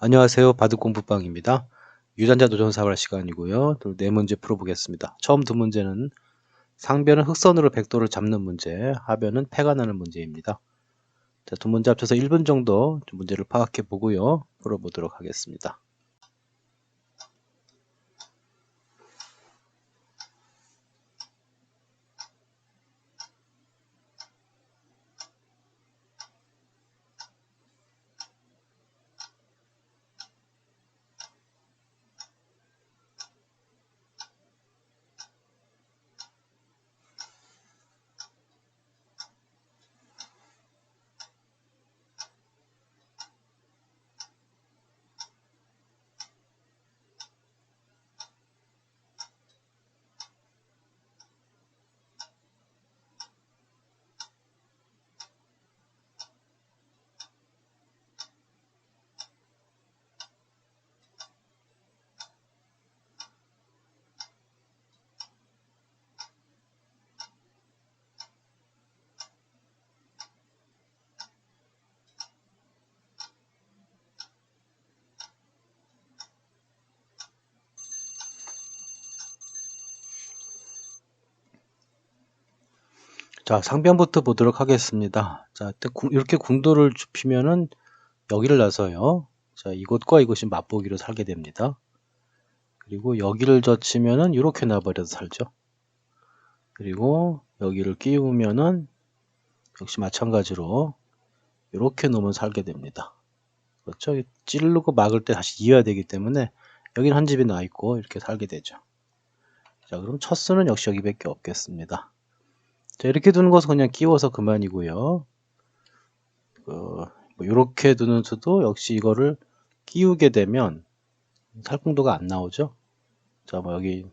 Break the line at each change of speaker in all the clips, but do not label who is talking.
안녕하세요. 바둑공부방입니다. 유전자 도전 사활 시간이고요. 또네 문제 풀어보겠습니다. 처음 두 문제는 상변은 흑선으로 백도를 잡는 문제, 하변은 패가 나는 문제입니다. 자, 두 문제 합쳐서 1분 정도 문제를 파악해 보고요. 풀어보도록 하겠습니다. 자, 상변부터 보도록 하겠습니다. 자, 이렇게 궁도를 좁히면은 여기를 나서요. 자, 이곳과 이곳이 맛보기로 살게 됩니다. 그리고 여기를 젖히면은 이렇게 나버려서 살죠. 그리고 여기를 끼우면은 역시 마찬가지로 이렇게 놓으면 살게 됩니다. 그렇죠? 찌르고 막을 때 다시 이어야 되기 때문에 여기는 한 집이 나 있고 이렇게 살게 되죠. 자, 그럼 첫 수는 역시 여기밖에 없겠습니다. 자, 이렇게 두는 것은 그냥 끼워서 그만이고요. 그, 뭐 이렇게 두는 수도 역시 이거를 끼우게 되면 살궁도가 안 나오죠. 자, 뭐 여기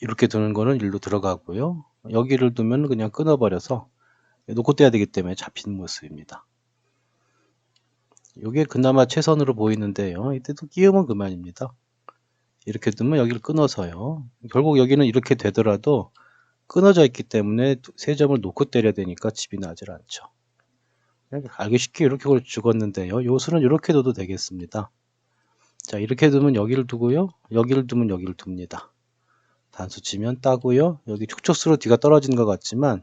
이렇게 두는 거는 일로 들어가고요. 여기를 두면 그냥 끊어버려서 놓고 떼야 되기 때문에 잡힌 모습입니다. 이게 그나마 최선으로 보이는데요. 이때도 끼우면 그만입니다. 이렇게 두면 여기를 끊어서요. 결국 여기는 이렇게 되더라도 끊어져 있기 때문에 세 점을 놓고 때려야 되니까 집이 나질 않죠. 알기 쉽게 이렇게 죽었는데요. 요수는 이렇게 둬도 되겠습니다. 자 이렇게 두면 여기를 두고요. 여기를 두면 여기를 둡니다. 단수 치면 따고요. 여기 촉촉수로 뒤가 떨어지는 것 같지만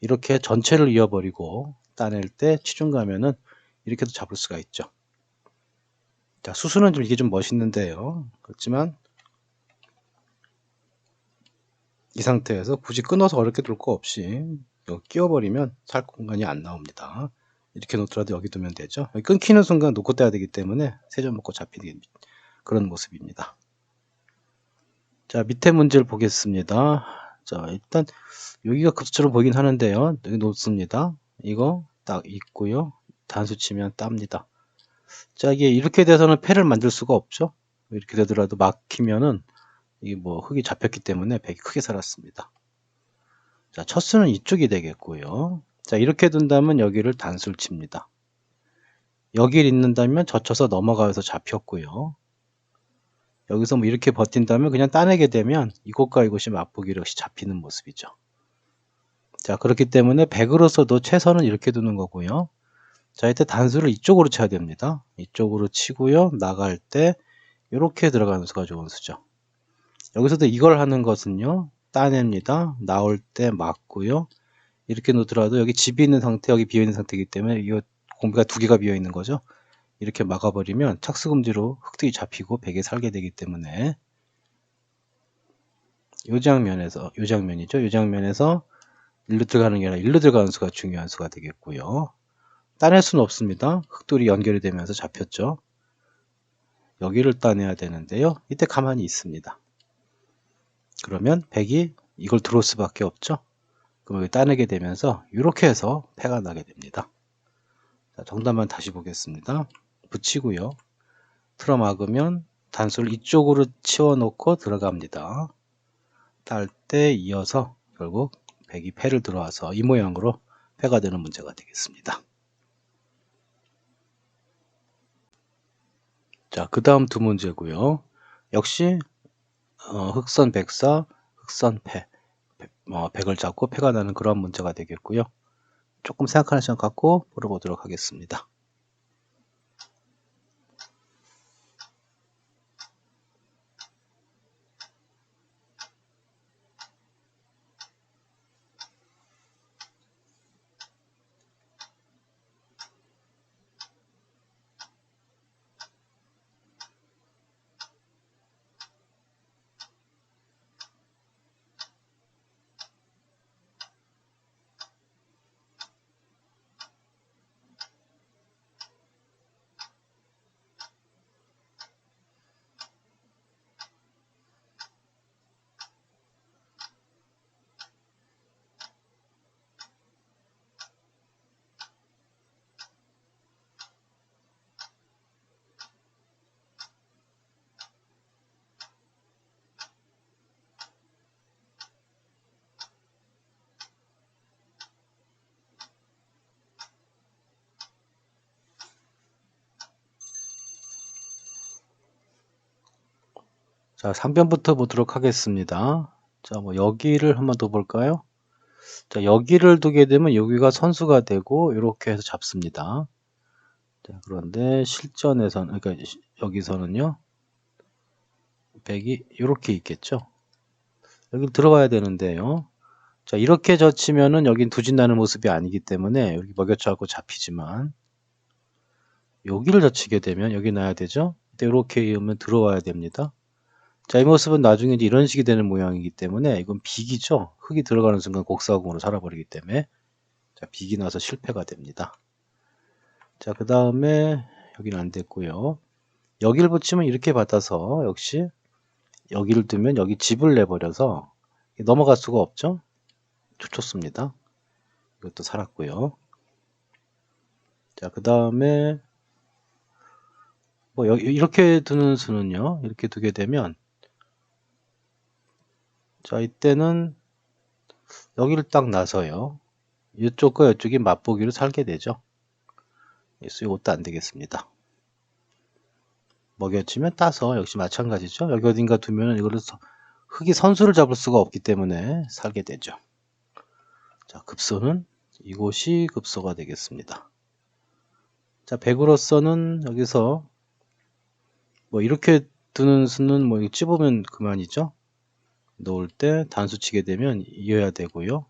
이렇게 전체를 이어버리고 따낼 때 치중 가면은 이렇게도 잡을 수가 있죠. 자 수수는 좀 이게 좀 멋있는데요. 그렇지만 이 상태에서 굳이 끊어서 어렵게 둘 거 없이 끼워버리면 살 공간이 안 나옵니다. 이렇게 놓더라도 여기 두면 되죠. 끊기는 순간 놓고 떼야 되기 때문에 세 점 먹고 잡히는 그런 모습입니다. 자 밑에 문제를 보겠습니다. 자 일단 여기가 급수처럼 보이긴 하는데요. 여기 놓습니다. 이거 딱 있고요. 단수 치면 땁니다. 자 이게 이렇게 돼서는 패를 만들 수가 없죠. 이렇게 되더라도 막히면은 이뭐 흙이 잡혔기 때문에 백이 크게 살았습니다. 자, 첫 수는 이쪽이 되겠고요. 자, 이렇게 둔다면 여기를 단수를 칩니다. 여기를 있는다면 젖혀서 넘어가서 잡혔고요. 여기서 뭐 이렇게 버틴다면 그냥 따내게 되면 이곳과 이곳이 맛보기로 역시 잡히는 모습이죠. 자, 그렇기 때문에 100으로서도 최선은 이렇게 두는 거고요. 자, 이때 단수를 이쪽으로 쳐야 됩니다. 이쪽으로 치고요. 나갈 때 이렇게 들어가는 수가 좋은 수죠. 여기서도 이걸 하는 것은요. 따냅니다. 나올 때 맞고요. 이렇게 놓더라도 여기 집이 있는 상태, 여기 비어 있는 상태이기 때문에 이거 공비가 두 개가 비어 있는 거죠. 이렇게 막아버리면 착수금지로 흙들이 잡히고 백에 살게 되기 때문에 이 장면에서 이 장면이죠. 이 장면에서 일로 들어가는 게 아니라 일로 들어가는 수가 중요한 수가 되겠고요. 따낼 수는 없습니다. 흙돌이 연결이 되면서 잡혔죠. 여기를 따내야 되는데요. 이때 가만히 있습니다. 그러면 100이 이걸 들어올 수밖에 없죠. 그럼 여기 따내게 되면서 이렇게 해서 패가 나게 됩니다. 자, 정답만 다시 보겠습니다. 붙이고요. 틀어 막으면 단수를 이쪽으로 치워놓고 들어갑니다. 딸 때 이어서 결국 100이 패를 들어와서 이 모양으로 패가 되는 문제가 되겠습니다. 자, 그 다음 두 문제고요. 역시 어, 흑선 백사, 흑선 패, 어, 백을 잡고 패가 나는 그런 문제가 되겠고요. 조금 생각하는 시간 갖고 물어보도록 하겠습니다. 자, 3변부터 보도록 하겠습니다. 자, 뭐 여기를 한번 더 볼까요? 자, 여기를 두게 되면 여기가 선수가 되고 이렇게 해서 잡습니다. 자, 그런데 실전에서는 그러니까 시- 여기서는요. 100이 이렇게 있겠죠. 여기 들어가야 되는데요. 자, 이렇게 젖히면은 여긴 두진다는 모습이 아니기 때문에 여기 먹여쳐갖고 잡히지만 여기를 젖히게 되면 여기 놔야 되죠. 근데 이렇게 이으면 들어와야 됩니다. 자, 이 모습은 나중에 이제 이런 식이 되는 모양이기 때문에 이건 비기죠. 흙이 들어가는 순간 곡사공으로 살아버리기 때문에 자, 비기 나서 실패가 됩니다. 자, 그 다음에 여기는 안 됐고요. 여기를 붙이면 이렇게 받아서 역시 여기를 두면 여기 집을 내버려서 넘어갈 수가 없죠. 좋습니다. 이것도 살았고요. 자, 그 다음에 뭐 여- 이렇게 두는 수는요. 이렇게 두게 되면 자, 이때는 여기를 딱 놔서요. 이쪽과 이쪽이 맛보기로 살게 되죠. 이것도 안 되겠습니다. 먹여치면 따서 역시 마찬가지죠. 여기 어딘가 두면 이거를 서- 흙이 선수를 잡을 수가 없기 때문에 살게 되죠. 자, 급소는 이곳이 급소가 되겠습니다. 자, 100으로서는 여기서 뭐 이렇게 두는 수는 뭐 찝으면 그만이죠. 놓을 때 단수 치게 되면 이어야 되고요.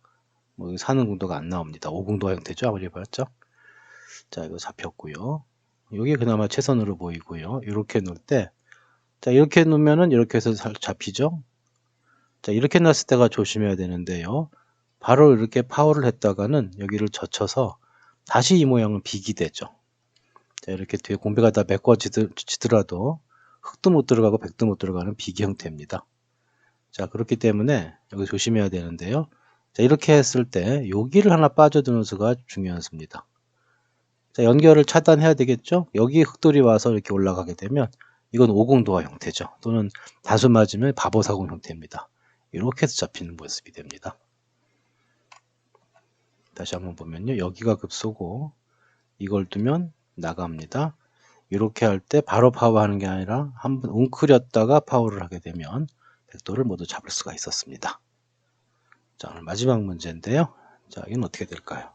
뭐 사는 공도가 안 나옵니다. 5공도 형태죠. 아무리 봤죠. 자, 이거 잡혔고요. 이게 그나마 최선으로 보이고요. 이렇게 놓을 때, 자, 이렇게 놓으면은 이렇게 해서 살- 잡히죠. 자, 이렇게 놨을 때가 조심해야 되는데요. 바로 이렇게 파워를 했다가는 여기를 젖혀서 다시 이 모양은 비기 되죠. 자, 이렇게 뒤에 공배가 다 메꿔지더라도 흙도 못 들어가고 백도 못 들어가는 비기 형태입니다. 자, 그렇기 때문에 여기 조심해야 되는데요. 자, 이렇게 했을 때 여기를 하나 빠져드는 수가 중요한 수입니다. 자, 연결을 차단해야 되겠죠? 여기 흙돌이 와서 이렇게 올라가게 되면 이건 오공도화 형태죠. 또는 단수 맞으면 바보사공 형태입니다. 이렇게 해서 잡히는 모습이 됩니다. 다시 한번 보면요. 여기가 급소고 이걸 두면 나갑니다. 이렇게 할 때 바로 파워하는 게 아니라 한번 웅크렸다가 파워를 하게 되면 백도를 모두 잡을 수가 있었습니다. 자, 오늘 마지막 문제인데요. 자, 이건 어떻게 될까요?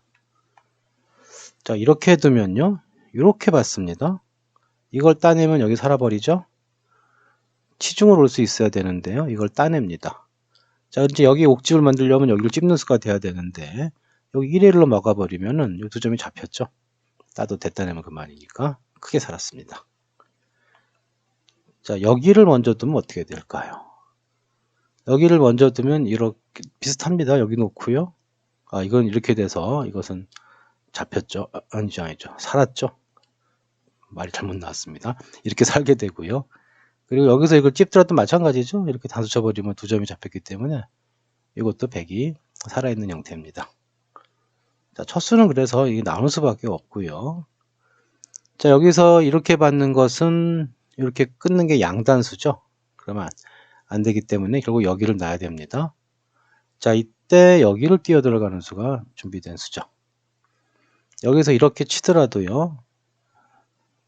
자, 이렇게 두면요. 이렇게 받습니다. 이걸 따내면 여기 살아버리죠? 치중을 올 수 있어야 되는데요. 이걸 따냅니다. 자, 이제 여기 옥집을 만들려면 여기를 찝는 수가 돼야 되는데, 여기 1일로 막아버리면은 이 두 점이 잡혔죠? 따도 됐다 내면 그만이니까 크게 살았습니다. 자, 여기를 먼저 두면 어떻게 될까요? 여기를 먼저 두면 이렇게 비슷합니다. 여기 놓고요. 아, 이건 이렇게 돼서 이것은 잡혔죠. 아, 아니죠, 아니죠. 살았죠. 말이 잘못 나왔습니다. 이렇게 살게 되고요. 그리고 여기서 이걸 찝더라도 마찬가지죠. 이렇게 단수 쳐버리면 두 점이 잡혔기 때문에 이것도 100이 살아있는 형태입니다. 자, 첫 수는 그래서 이게 나올 수밖에 없고요. 자, 여기서 이렇게 받는 것은 이렇게 끊는 게 양단수죠. 그러면 안 되기 때문에 결국 여기를 놔야 됩니다. 자, 이때 여기를 뛰어 들어가는 수가 준비된 수죠. 여기서 이렇게 치더라도요.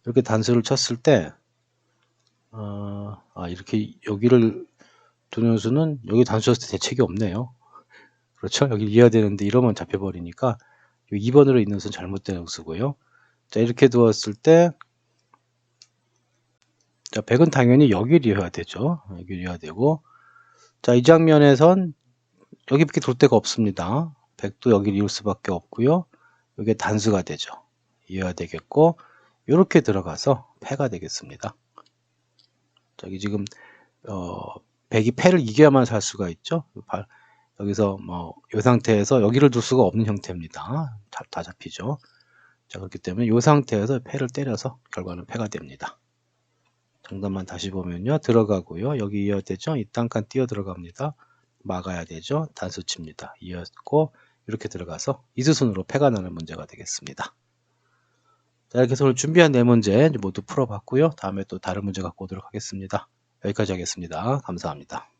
이렇게 단수를 쳤을 때, 어, 아, 이렇게 여기를 두는 수는 여기 단수 쳤을 때 대책이 없네요. 그렇죠? 여기 이어야 되는데 이러면 잡혀버리니까 2번으로 있는 수는 잘못된 수고요. 자, 이렇게 두었을 때, 자, 100은 당연히 여기를 이어야 되죠. 여기를 이어야 되고, 자, 이 장면에선 여기밖에 돌 데가 없습니다. 100도 여기를 이을 수밖에 없고요. 이게 단수가 되죠. 이어야 되겠고, 이렇게 들어가서 패가 되겠습니다. 저기 지금 어, 100이 패를 이겨야만 살 수가 있죠. 바- 여기서 뭐 이 상태에서 여기를 둘 수가 없는 형태입니다. 다, 다 잡히죠. 자 그렇기 때문에 이 상태에서 패를 때려서 결과는 패가 됩니다. 정답만 다시 보면요. 들어가고요. 여기 이어야 되죠. 이 땅칸 뛰어 들어갑니다. 막아야 되죠. 단수 칩니다. 이었고 이렇게 들어가서 이수순으로 패가 나는 문제가 되겠습니다. 자, 이렇게 해서 오늘 준비한 네 문제 모두 풀어봤고요. 다음에 또 다른 문제 갖고 오도록 하겠습니다. 여기까지 하겠습니다. 감사합니다.